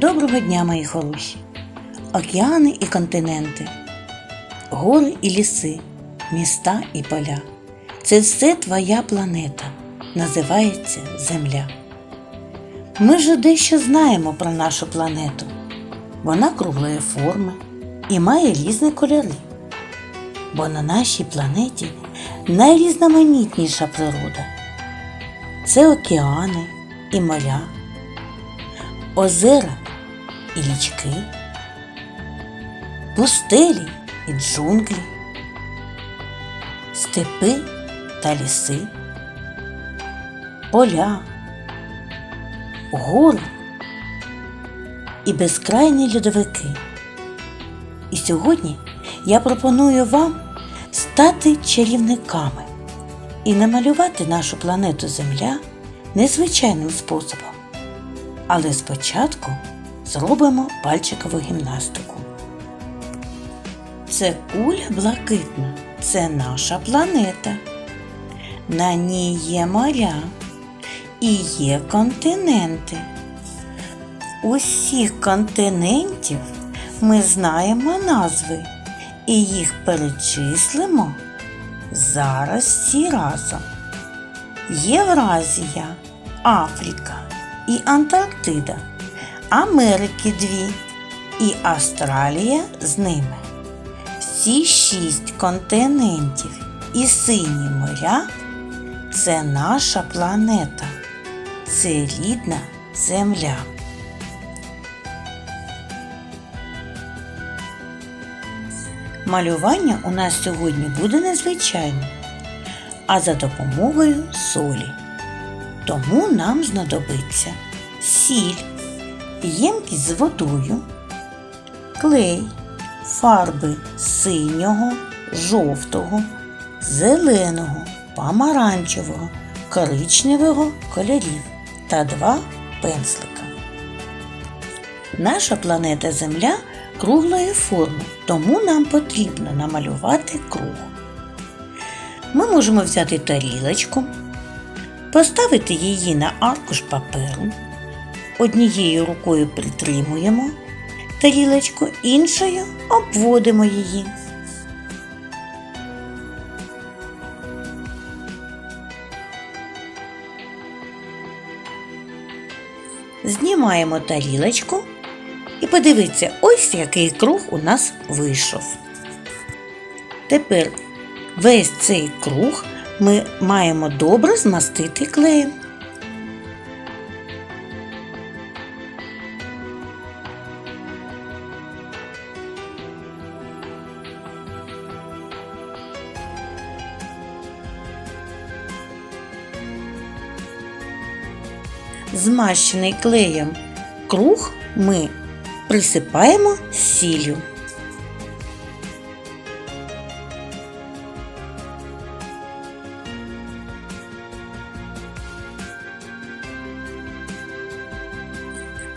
Доброго дня, мої хороші! Океани і континенти, гори і ліси, міста і поля. Це все твоя планета, називається Земля. Ми ж дещо знаємо про нашу планету. Вона круглої форми і має різні кольори. Бо на нашій планеті найрізноманітніша природа. Це океани і моря, озера і річки, пустелі і джунглі, степи та ліси, поля, гори і безкрайні льодовики. І сьогодні я пропоную вам стати чарівниками і намалювати нашу планету Земля незвичайним способом. Але спочатку зробимо пальчикову гімнастику. Це куля блакитна, це наша планета. На ній є моря і є континенти. Усіх континентів ми знаємо назви і їх перечислимо зараз всі разом. Євразія, Африка і Антарктида, Америки дві і Австралія з ними. Всі шість континентів і сині моря це наша планета, це рідна земля. Малювання у нас сьогодні буде незвичайне, а за допомогою солі. Тому нам знадобиться сіль, ємкість з водою, клей, фарби синього, жовтого, зеленого, помаранчевого, коричневого кольорів та два пензлика. Наша планета Земля круглої форми, тому нам потрібно намалювати круг. Ми можемо взяти тарілочку, поставити її на аркуш паперу, однією рукою притримуємо тарілочку, іншою обводимо її. Знімаємо тарілочку і подивіться, ось який круг у нас вийшов. Тепер весь цей круг ми маємо добре змастити клеєм. Змащений клеєм круг ми присипаємо сіллю.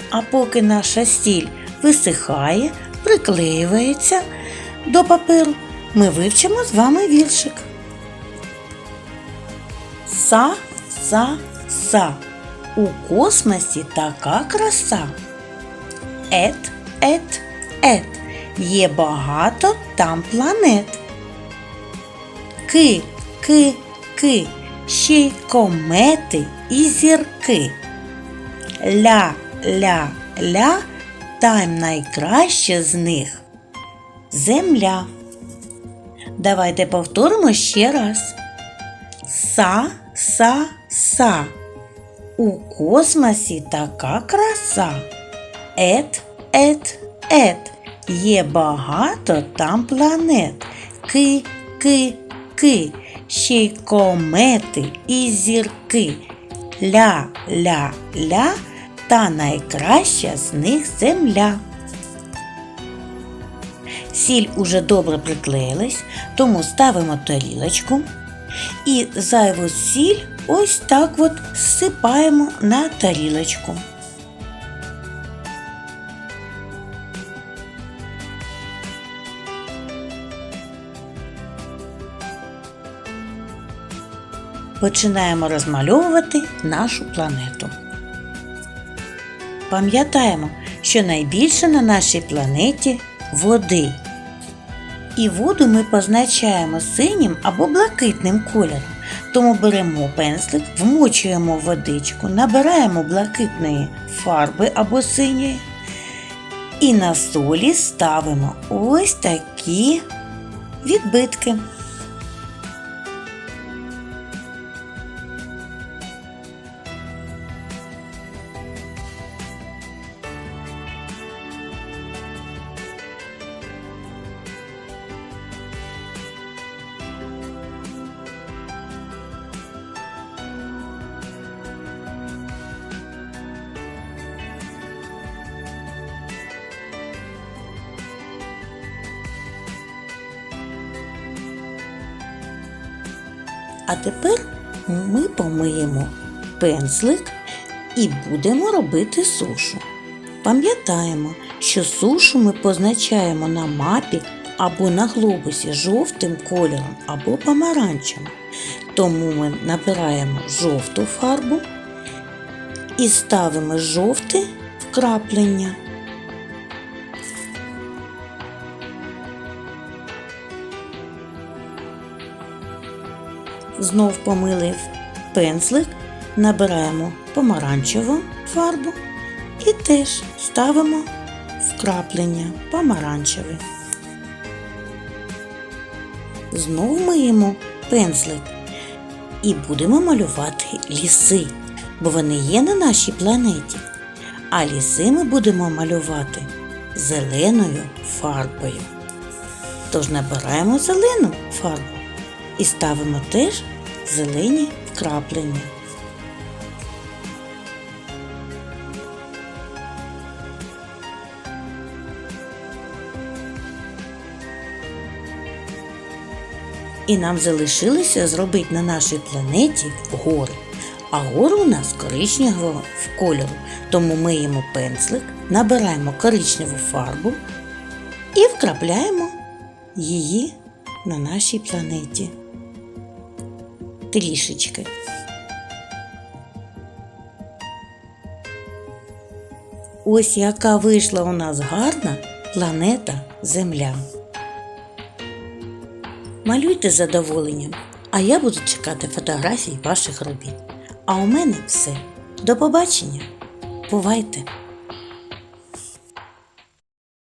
А поки наша сіль висихає, приклеюється до паперу, ми вивчимо з вами віршик. Са, са, са. У космосі така краса. Ет, ет, ет. Є багато там планет. Ки, ки, ки. Ще й комети і зірки. Ля, ля, ля. Там найкраще з них. Земля. Давайте повторимо ще раз. Са, са, са. У космосі така краса. Ет, ет, ет. Є багато там планет. Ки, ки, ки. Ще й комети і зірки. Ля, ля, ля. Та найкраща з них земля. Сіль уже добре приклеїлась, тому ставимо тарілочку і зайву сіль ось так от зсипаємо на тарілочку. Починаємо розмальовувати нашу планету. Пам'ятаємо, що найбільше на нашій планеті води. І воду ми позначаємо синім або блакитним кольором. Тому беремо пензлик, вмочуємо водичку, набираємо блакитної фарби або синьої. І на солі ставимо ось такі відбитки. А тепер ми помиємо пензлик і будемо робити сушу. Пам'ятаємо, що сушу ми позначаємо на мапі або на глобусі жовтим кольором або помаранчевим. Тому ми набираємо жовту фарбу і ставимо жовте вкраплення. Знов помили пензлик, набираємо помаранчеву фарбу і теж ставимо вкраплення помаранчеве. Знов миємо пензлик і будемо малювати ліси, бо вони є на нашій планеті. А ліси ми будемо малювати зеленою фарбою. Тож набираємо зелену фарбу і ставимо теж зелені вкраплення. І нам залишилося зробити на нашій планеті гори. А гори у нас коричневого в кольору. Тому миємо пензлик, набираємо коричневу фарбу і вкрапляємо її на нашій планеті. Трішечки. Ось яка вийшла у нас гарна планета Земля. Малюйте задоволенням, а я буду чекати фотографій ваших робіт. А у мене все. До побачення. Бувайте!